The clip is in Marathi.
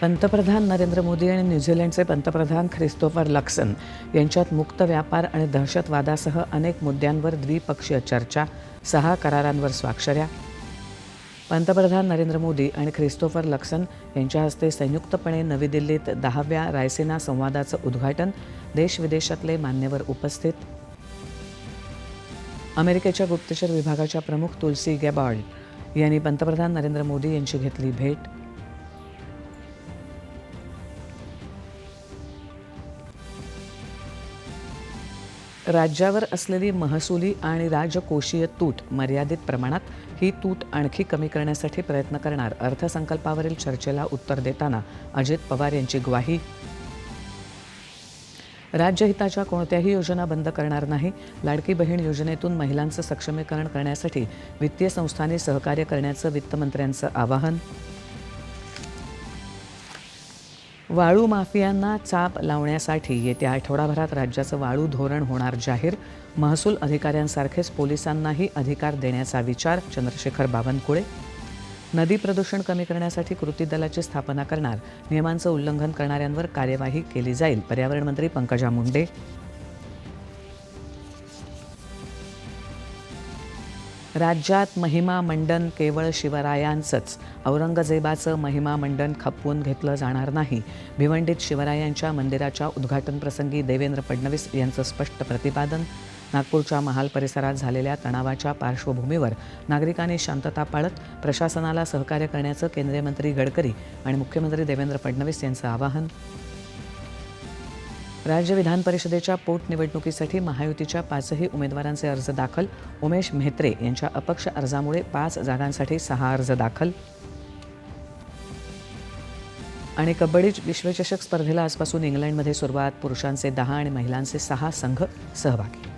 पंतप्रधान नरेंद्र मोदी आणि न्यूझीलंडचे पंतप्रधान ख्रिस्तोफर लक्सन यांच्यात मुक्त व्यापार आणि दहशतवादासह अनेक मुद्द्यांवर द्विपक्षीय चर्चा सहा करारांवर स्वाक्षऱ्या. पंतप्रधान नरेंद्र मोदी आणि ख्रिस्तोफर लक्सन यांच्या हस्ते संयुक्तपणे नवी दिल्लीत दहाव्या रायसेना संवादाचं उद्घाटन देशविदेशातले मान्यवर उपस्थित. अमेरिकेच्या गुप्तचर विभागाच्या प्रमुख तुलसी गॅबॉल्ड यांनी पंतप्रधान नरेंद्र मोदी यांची घेतली भेट. राज्यावर असलेली महसुली आणि राजकोषीय तूट मर्यादित प्रमाणात ही तूट आणखी कमी करण्यासाठी प्रयत्न करणार अर्थसंकल्पावरील चर्चेला उत्तर देताना अजित पवार यांची ग्वाही. राज्यहिताच्या कोणत्याही योजना बंद करणार नाही. लाडकी बहीण योजनेतून महिलांचं सक्षमीकरण करण्यासाठी वित्तीय संस्थांनी सहकार्य करण्याचं वित्तमंत्र्यांचं आवाहन. वाळू माफियांना चाप लावण्यासाठी येत्या आठवडाभरात राज्याचं वाळू धोरण होणार जाहीर. महसूल अधिकाऱ्यांसारखेच पोलिसांनाही अधिकार देण्याचा विचार चंद्रशेखर बावनकुळे. नदी प्रदूषण कमी करण्यासाठी कृती दलाची स्थापना करणार. नियमांचं उल्लंघन करणाऱ्यांवर कार्यवाही केली जाईल. पर्यावरण मंत्री पंकजा मुंडे राज्यात महिमा मंडन केवळ शिवरायांचंच. औरंगजेबाचं महिमा मंडन खपवून घेतलं जाणार नाही. भिवंडीत शिवरायांच्या मंदिराच्या उद्घाटनप्रसंगी देवेंद्र फडणवीस यांचं स्पष्ट प्रतिपादन नागपूरच्या महाल परिसरात झालेल्या तणावाच्या पार्श्वभूमीवर नागरिकांनी शांतता पाळत प्रशासनाला सहकार्य करण्याचं केंद्रीय मंत्री गडकरी आणि मुख्यमंत्री देवेंद्र फडणवीस यांचं आवाहन राज्य विधान परिषदेच्या पोटनिवडणुकीसाठी महायुतीच्या पाचही उमेदवारांचे अर्ज दाखल. उमेश म्हेत्रे यांच्या अपक्ष अर्जामुळे पाच जागांसाठी सहा अर्ज दाखल. आणि कबड्डी विश्वचषक स्पर्धेला आजपासून इंग्लंडमध्ये सुरुवात. पुरुषांचे दहा आणि महिलांचे सहा संघ सहभागी.